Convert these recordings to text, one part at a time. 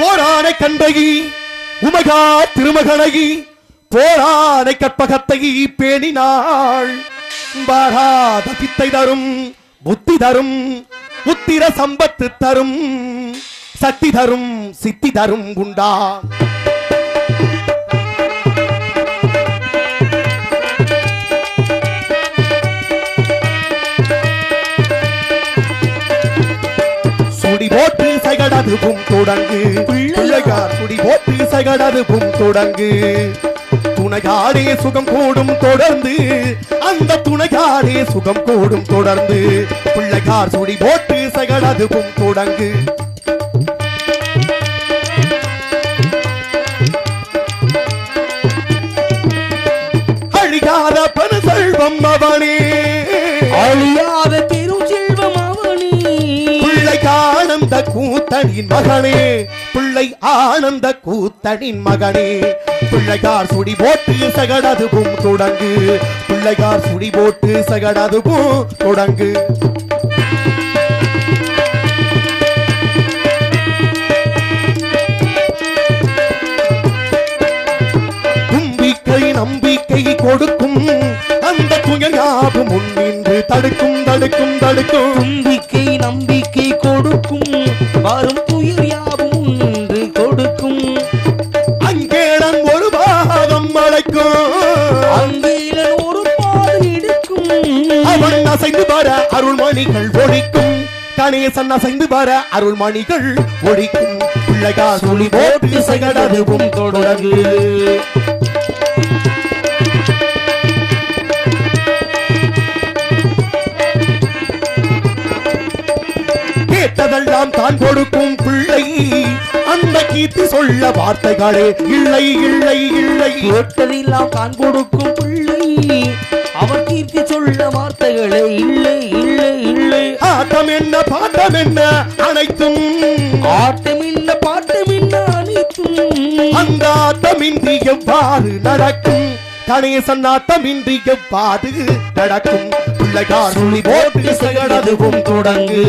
போரானை கண்டகி உமகா திருமகனகி போரானை கற்பகத்தை பேணினாள். பாராத பித்தை தரும் புத்தி தரும் உத்திர சம்பத்து தரும் சக்தி தரும் சித்தி தரும் குண்டா. சகடதுவும் தொடங்கு. பிள்ளைகார் சுடி போட்டு சகடதுவும் தொடங்கு. துணையாரே சுகம் கூடும் தொடர்ந்து. அந்த துணையாரே சுகம் கூடும் தொடர்ந்து. பிள்ளையார் சுடி போட்டு சகடதுவும் தொடங்கு. அழியாத பண செல்வம் அவனே. அழியாத கூத்தனின் மகனே. பிள்ளை ஆனந்த கூத்தனின் மகனே. பிள்ளையார் சுடி போட்டு சகடதுவும் தொடங்கு. பிள்ளையார் சுடி போட்டு சகடதுவும் தொடங்கு. தும்பிக்கை நம்பிக்கை கொடுக்கும். அந்த துயராவும் முன்னின்று தடுக்கும் தடுக்கும் தடுக்கும். பாடு எடுக்கும் அவன் அசைந்து வர அருள்மணிகள் ஒழிக்கும் கணேசன் அசைந்து வர அருள்மணிகள் ஒழிக்கும் பிள்ளைகா சுழி போட்டு சகடதுவும் தொடங்கு கேட்டதெல்லாம் தான் கொடுக்கும் கீர்த்தி சொல்ல வார்த்தைகளே இல்லை இல்லை இல்லை. கேட்டதெல்லாம் தான் கொடுக்கும் பிள்ளை. அவர் கீர்த்தி சொல்ல வார்த்தைகளே இல்லை இல்லை இல்லை. ஆட்டம் என்ன பாட்டம் என்ன அனைத்தும். ஆட்டம் என்ன பாட்டம் என்ன அனைத்தும். அந்த ஆட்டமின்றி எவ்வாறு நடக்கும்? கணேசன் ஆட்டமின்றி எவ்வாறு நடக்கும்? பிள்ளைகார் சுழி போட்டு சகடதுவும் தொடங்கு.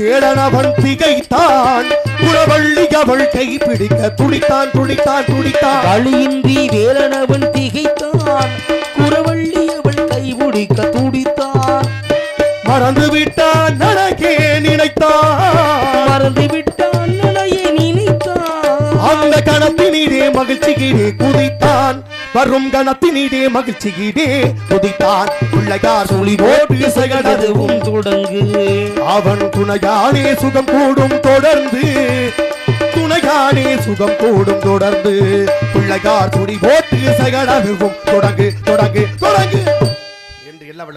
வேடனவன் திகைத்தான். குறவள்ளி அவள் கை பிடிக்க துடித்தான் துடித்தான் துடித்தான். களியின்றி வேலனவன் திகைத்தான். குறவள்ளி அவள் கைபிடிக்க துடித்தான். மறந்து விட்டான் நடக்கே நினைத்தான். மறந்து விட்டான் நினைத்தான். அந்த கணத்தினிடே மகிழ்ச்சியிலே குதித்தான். வரும் கணத்தினிடே மகிழ்ச்சியிடே குதித்தான் பிள்ளையார் சொல்லி போட்டு சகடதுவும் தொடங்கு. அவன் துணையானே சுகம் கூடும் தொடர்ந்து. துணையானே சுகம் கூடும் தொடர்ந்து. பிள்ளையார் சுடி ஓட்டு சகடதுவும் தொடங்கு தொடங்கு தொடங்கு. என்று எல்லாம்